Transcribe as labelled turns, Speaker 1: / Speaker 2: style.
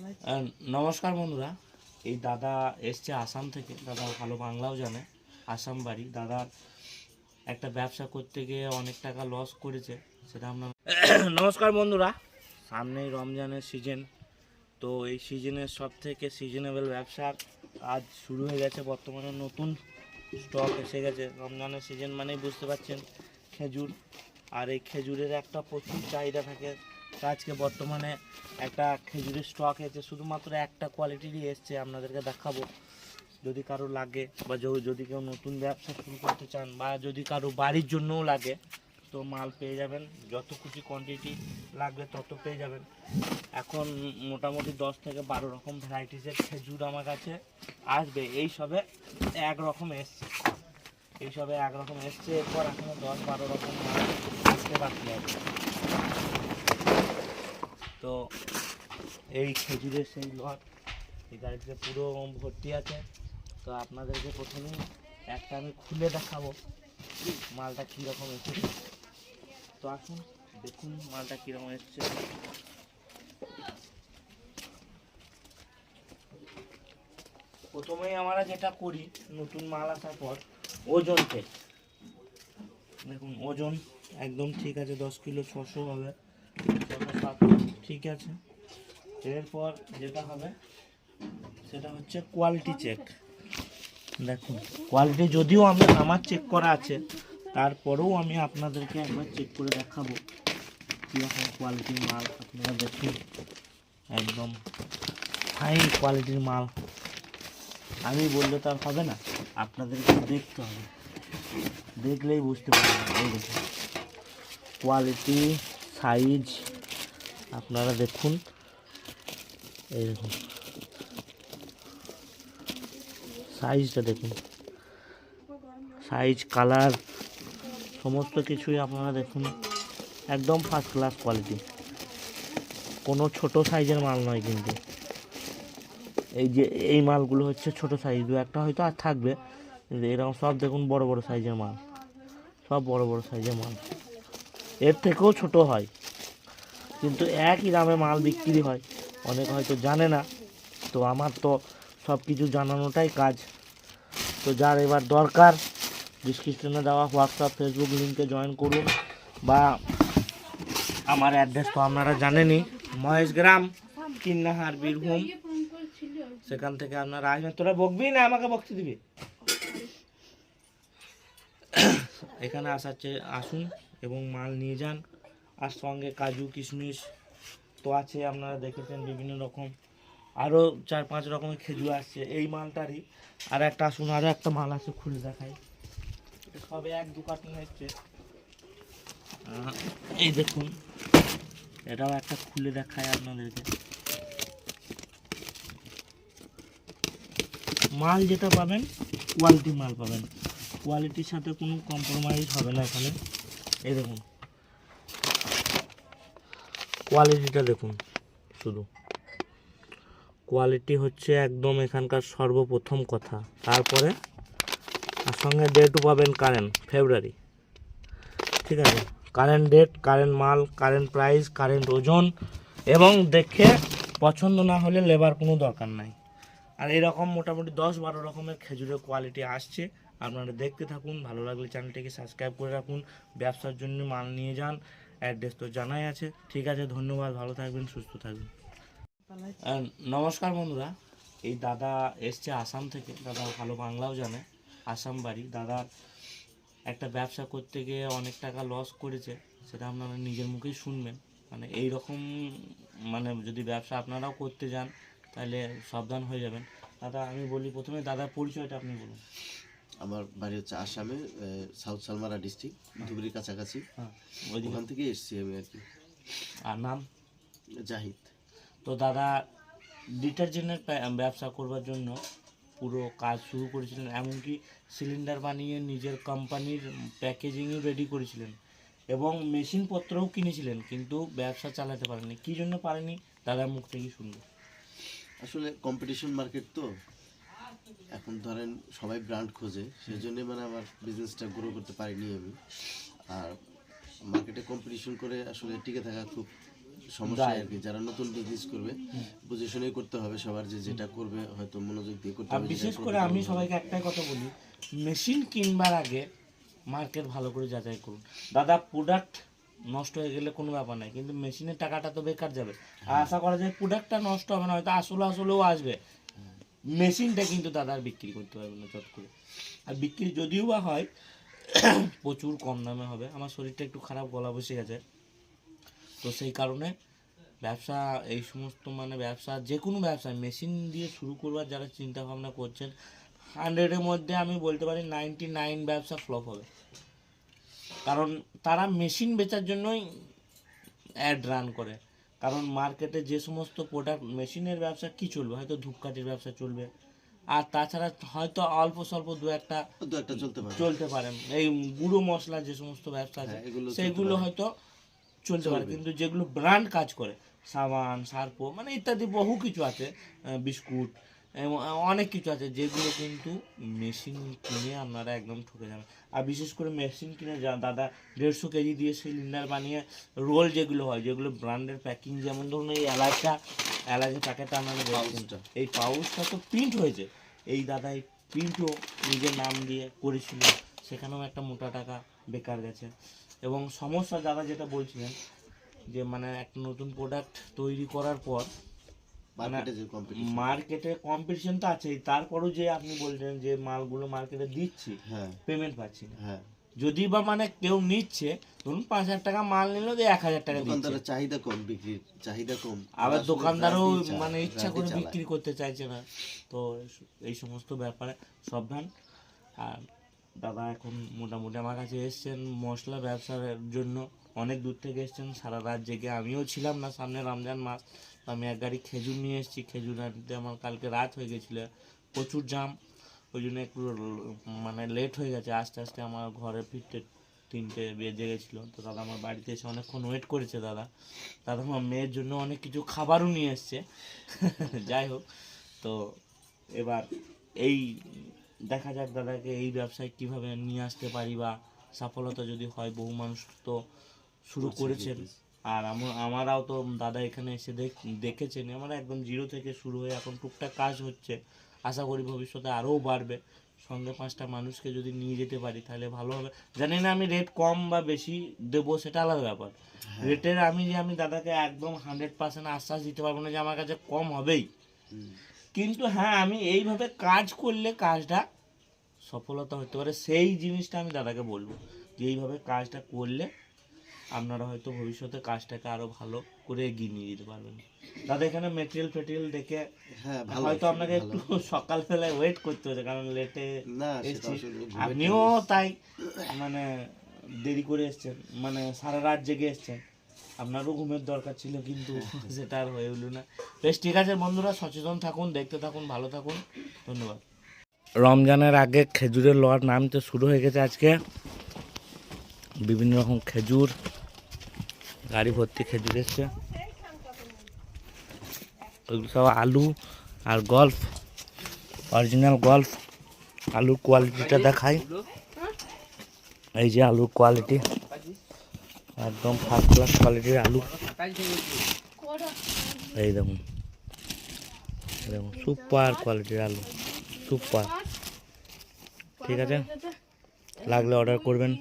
Speaker 1: আহ, নমস্কার বন্ধুরা। এই দাদা এসছে আসাম থেকে। দাদা ভালো বাংলাও জানে। আসাম বাড়ি। দাদার একটা ব্যবসা করতে গিয়ে অনেক টাকা লস করেছে সেটা আমরা নমস্কার বন্ধুরা। সামনেই রমজানের সিজন তো এই সিজনের সব থেকে সিজনেবল ব্যবসার আজ শুরু হয়ে গেছে। বর্তমানে নতুন স্টক এসে গেছে। রমজানের সিজন মানেই বুঝতে পারছেন খেজুর। আর এই খেজুরের একটা প্রচুর চাহিদা থাকে। তো আজকে বর্তমানে একটা খেজুরের স্টক এসেছে, শুধুমাত্র একটা কোয়ালিটিরই এসছে আপনাদেরকে দেখাবো। যদি কারও লাগে বা যদি কেউ নতুন ব্যবসা শুরু করতে চান বা যদি কারও বাড়ির জন্যও লাগে, তো মাল পেয়ে যাবেন। যত খুশি কোয়ান্টিটি লাগবে তত পেয়ে যাবেন। এখন মোটামুটি দশ থেকে বারো রকম ভ্যারাইটিসের খেজুর আমার কাছে আসবে। এই সবে এক রকম এসছে। এই সবে এক রকম এসছে। এরপর এখনও দশ বারো রকম মাল আসতে বাকি আছে। তো এই খেজুরের সেই লট, এই গাড়িতে পুরো ভর্তি আছে। তো আপনাদেরকে প্রথমেই একটা আমি খুলে দেখাবো মালটা কীরকম এসেছে। তো আসুন, দেখুন মালটা কীরকম এসছে। প্রথমেই আমরা যেটা করি, নতুন মাল আসার পর ওজন চেক দেখুন, ওজন একদম ঠিক আছে, দশ কিলো ছশো হবে, ছশো সাতশো। ঠিক আছে। এরপর যেটা হবে, সেটা হচ্ছে কোয়ালিটি চেক দেখুন কোয়ালিটি যদিও আমি, আমার চেক করা আছে, তারপরেও আমি আপনাদেরকে একবার চেক করে দেখাবো কীরকম কোয়ালিটির মাল আপনারা দেখুন। একদম ফাইন কোয়ালিটির মাল। আমি বললে তো আর হবে না, আপনাদেরকে দেখতে হবে। দেখলেই বুঝতে পারবেন কোয়ালিটি সাইজ আপনারা দেখুন। এই দেখুন। সাইজটা দেখুন। সাইজ কালার সমস্ত কিছুই আপনারা দেখুন। একদম ফার্স্ট ক্লাস কোয়ালিটি কোনো ছোট সাইজের মাল নয় কিন্তু। এই যে, এই মালগুলো হচ্ছে ছোট সাইজ দু একটা হয়তো আর থাকবে, কিন্তু এরকম সব দেখুন বড় বড় সাইজের মাল। সব বড় বড় সাইজের মাল। এর থেকেও ছোট হয়। কিন্তু একই দামে মাল বিক্রি হয়। অনেক হয়তো জানে না। তো আমার তো সব কিছু জানানোটাই কাজ। তো যার এবার দরকার ডিসক্রিপশনে দেওয়া হোয়াটসঅ্যাপ ফেসবুক লিঙ্কে জয়েন করুন বা আমার অ্যাড্রেস তো আপনারা জানেনই। মহেশগ্রাম কিন্নাহার বীরভূম সেখান থেকে আপনারা আসবেন। তোরা বকবি না? আমাকে বকতে দিবি? এখানে আসার চেয়ে আসুন এবং মাল নিয়ে যান। আর সঙ্গে কাজু, কিশমিশ তো আছে, আপনারা দেখেছেন বিভিন্ন রকম। আরও চার পাঁচ রকমের খেজুর আসছে, এই মালটারই। আর একটা আসুন আরও একটা মাল আছে, খুলে দেখাই। সবে এক দু কার্টুন হচ্ছে। এই দেখুন, এটাও একটা খুলে দেখায় আপনাদেরকে। মাল যেটা পাবেন কোয়ালিটি মাল পাবেন। কোয়ালিটির সাথে কোনো কম্প্রোমাইজ হবে না এখানে। এই দেখুন কোয়ালিটিটা দেখুন, শুধু। কোয়ালিটি হচ্ছে একদম এখানকার সর্বপ্রথম কথা। তারপরে আর সঙ্গে ডেটও পাবেন কারেন্ট ফেব্রুয়ারি ঠিক আছে? কারেন্ট ডেট কারেন্ট মাল কারেন্ট প্রাইস কারেন্ট ওজন, এবং দেখে পছন্দ না হলে লেবার কোনো দরকার নাই। আর এরকম মোটামুটি দশ বারো রকমের খেজুরের কোয়ালিটি আসছে। আপনারা দেখতে থাকুন, ভালো লাগলে চ্যানেলটিকে সাবস্ক্রাইব করে রাখুন। ব্যবসার জন্য মাল নিয়ে যান। অ্যাড্রেস তো জানাই আছে। ঠিক আছে, ধন্যবাদ, ভালো থাকবেন, সুস্থ থাকবেন। নমস্কার বন্ধুরা, এই দাদা এসছে আসাম থেকে। দাদা ভালো বাংলাও জানে, আসাম বাড়ি। দাদার একটা ব্যবসা করতে গিয়ে অনেক টাকা লস করেছে, সেটা আপনারা নিজের মুখেই শুনবেন। মানে এই রকম মানে যদি ব্যবসা আপনারাও করতে যান, তাহলে সাবধান হয়ে যাবেন। দাদা, আমি বলি প্রথমে দাদার পরিচয়টা আপনি বলুন।
Speaker 2: আমার বাড়ি হচ্ছে আসামে সাউথ সালমারা ডিস্ট্রিক্ট ধুবড়ির কাছাকাছি।
Speaker 1: হ্যাঁ। ওইদিকে
Speaker 2: ওখান থেকে এসেছি আমি আর কি।
Speaker 1: আর নাম?
Speaker 2: জাহিদ।
Speaker 1: তো দাদা ডিটারজেন্টের ব্যবসা করবার জন্য পুরো কাজ শুরু করেছিলেন এমনকি সিলিন্ডার বানিয়ে নিজের কোম্পানির প্যাকেজিংও রেডি করেছিলেন এবং মেশিনপত্রও কিনেছিলেন কিন্তু ব্যবসা চালাতে পারেননি। কী জন্য পারেনি দাদার মুখ থেকেই শুনব।
Speaker 2: আসলে কম্পিটিশন মার্কেট তো। এখন ধরেন সবাই ব্র্যান্ড খোঁজে সেই জন্য মানে আমার বিজনেসটা গ্রো করতে পারিনি আমি। আর মার্কেটে কম্পিটিশন করে আসলে টিকে থাকা খুব সমস্যা আর কি যারা নতুন বিজনেস করবে বুঝে করতে হবে সবার যে যেটা করবে হয়তো মনোযোগ দিয়ে করতে হবে
Speaker 1: বিশেষ করে আমি সবাইকে একটাই কথা বলি মেশিন কিনবার আগে মার্কেট ভালো করে যাচাই করুন। দাদা প্রোডাক্ট নষ্ট হয়ে গেলে কোনো ব্যাপার নাই কিন্তু মেশিনের টাকাটা তো বেকার যাবে। আর আশা করা যায় প্রোডাক্টটা নষ্ট হবে না হয়তো আসলে আসলেও আসবে। মেশিনটা কিন্তু দাদা আর বিক্রি করতে পারবে না চট করে। আর বিক্রি যদিও বা হয়, প্রচুর কম দামে হবে। আমার শরীরটা একটু খারাপ, গলা বসে গেছে। তো সেই কারণে ব্যবসা, এই সমস্ত মানে ব্যবসা যে কোনো ব্যবসা, মেশিন দিয়ে শুরু করবার যারা চিন্তা ভাবনা করছেন হান্ড্রেডের মধ্যে আমি বলতে পারি নাইনটি নাইন ব্যবসা ফ্লপ হবে। কারণ তারা মেশিন বেচার জন্যই অ্যাড রান করে। কারণ মার্কেটে যে সমস্ত প্রোডাক্ট মেশিনের ব্যবসা কি চলবে? হয়তো ধূপকাঠির ব্যবসা চলবে। আর তাছাড়া হয়তো অল্প স্বল্প দু একটা
Speaker 2: চলতে পারে।
Speaker 1: চলতে পারে। এই গুঁড়ো মশলা যে সমস্ত ব্যবসা আছে
Speaker 2: হ্যাঁ,
Speaker 1: সেইগুলো হয়তো চলতে পারে। কিন্তু যেগুলো ব্র্যান্ড কাজ করে সাবান সার্পো মানে ইত্যাদি বহু কিছু আছে বিস্কুট অনেক কিছু আছে যেগুলো কিন্তু মেশিন কিনে আপনারা একদম ঠকে যাবেন। আর বিশেষ করে মেশিন কিনে যা দাদা দেড়শো কেজি দিয়ে সিলিন্ডার বানিয়ে রোল যেগুলো হয় যেগুলো ব্র্যান্ডের প্যাকিং যেমন ধরুন এই এলাচটা এলাচের প্যাকেটটা আপনারা। এই পাউচটা তো প্রিন্ট হয়েছে। এই দাদা এই প্রিন্টও নিজের নাম দিয়ে করেছিল। সেখানেও একটা মোটা টাকা বেকার গেছে। এবং সমস্যা দাদা যেটা বলছিলেন যে মানে একটা নতুন প্রোডাক্ট তৈরি করার পর
Speaker 2: মার্কেটে যে কম্পিটিশন
Speaker 1: মার্কেটে কম্পিটিশন তো আছেই। তারপরেও যে আপনি বলছেন যে মালগুলো মার্কেটে দিচ্ছি
Speaker 2: হ্যাঁ।
Speaker 1: পেমেন্ট পাচ্ছি না।
Speaker 2: হ্যাঁ।
Speaker 1: যদি বা মানে কেউ নিচ্ছে ধরুন পাঁচ হাজার টাকা মাল নিল যে এক হাজার টাকা
Speaker 2: দোকানদারের চাহিদা কম বিক্রির চাহিদা কম।
Speaker 1: আবার দোকানদারও মানে ইচ্ছা করে বিক্রি করতে চাইছে না। তো এই সমস্ত ব্যাপারে সাবধান। আর দাদা এখন মোটামুটি আমার কাছে এসছেন মশলা ব্যবসার জন্য। অনেক দূর থেকে এসছেন, সারা রাত জেগে। আমিও ছিলাম না সামনে রমজান মাস আমি এক গাড়ি খেজুর নিয়ে এসেছি। খেজুর আনতে আমার কালকে রাত হয়ে গেছিল, প্রচুর জাম, ওই জন্য একটু মানে লেট হয়ে গেছে। আস্তে আস্তে আমার ঘরে ফিরতে তিনটে বেজে গেছিল। তো দাদা আমার বাড়িতে এসে অনেকক্ষণ ওয়েট করেছে দাদা। দাদা আমার মেয়ের জন্য অনেক কিছু খাবারও নিয়ে এসছে। যাই হোক, তো এবার এই, দেখা যাক দাদাকে এই ব্যবসায় কীভাবে নিয়ে আসতে পারি বা সফলতা যদি হয়, বহু মানুষ তো শুরু করেছেন। আর আমার আমারাও তো দাদা এখানে এসে দেখ দেখেছেন। আমরা একদম জিরো থেকে শুরু হয়ে এখন টুকটাক কাজ হচ্ছে। আশা করি ভবিষ্যতে আরও বাড়বে। সঙ্গে পাঁচটা মানুষকে যদি নিয়ে যেতে পারি তাহলে ভালো হবে। জানি না আমি রেট কম বা বেশি দেবো সেটা আলাদা ব্যাপার। রেটের আমি যে আমি দাদাকে একদম হান্ড্রেড পার্সেন্ট আশ্বাস দিতে পারব না যে আমার কাছে কম হবেই। কিন্তু হ্যাঁ আমি এইভাবে কাজ করলে কাজটা সফলতা হতে পারে। সেই জিনিসটা আমি দাদাকে বলব যে এইভাবে কাজটা করলে আপনারা হয়তো ভবিষ্যতে কাজটাকে আরও ভালো করে এগিয়ে নিয়ে যেতে পারবেন। দাদা এখানে মেটেরিয়াল ফেটেরিয়াল দেখে
Speaker 2: হ্যাঁ
Speaker 1: হয়তো আপনাকে। একটু সকালবেলায় ওয়েট করতে হচ্ছে কারণ লেটে এসছি। আপনিও তাই মানে দেরি করে এসছেন মানে সারা রাত জেগে এসছেন। আপনারও ঘুমের দরকার ছিল কিন্তু সেটা আর হয়ে উঠল না। বেশ ঠিক আছে বন্ধুরা সচেতন থাকুন দেখতে থাকুন ভালো থাকুন। ধন্যবাদ। রমজানের আগে খেজুরের লোয়ার নামতে শুরু হয়ে গেছে আজকে। বিভিন্ন রকম খেজুর গাড়ি ভর্তি খেজুর এসছে ওইগুলো সব আলু আর গল্ফ অরিজিনাল গল্ফ। আলুর কোয়ালিটিটা দেখাই। এই যে আলুর কোয়ালিটি একদম ফার্স্ট ক্লাস কোয়ালিটির আলু। এই দেখুন। দেখুন সুপার কোয়ালিটির আলু। সুপার ঠিক আছে? লাগলে অর্ডার করবেন।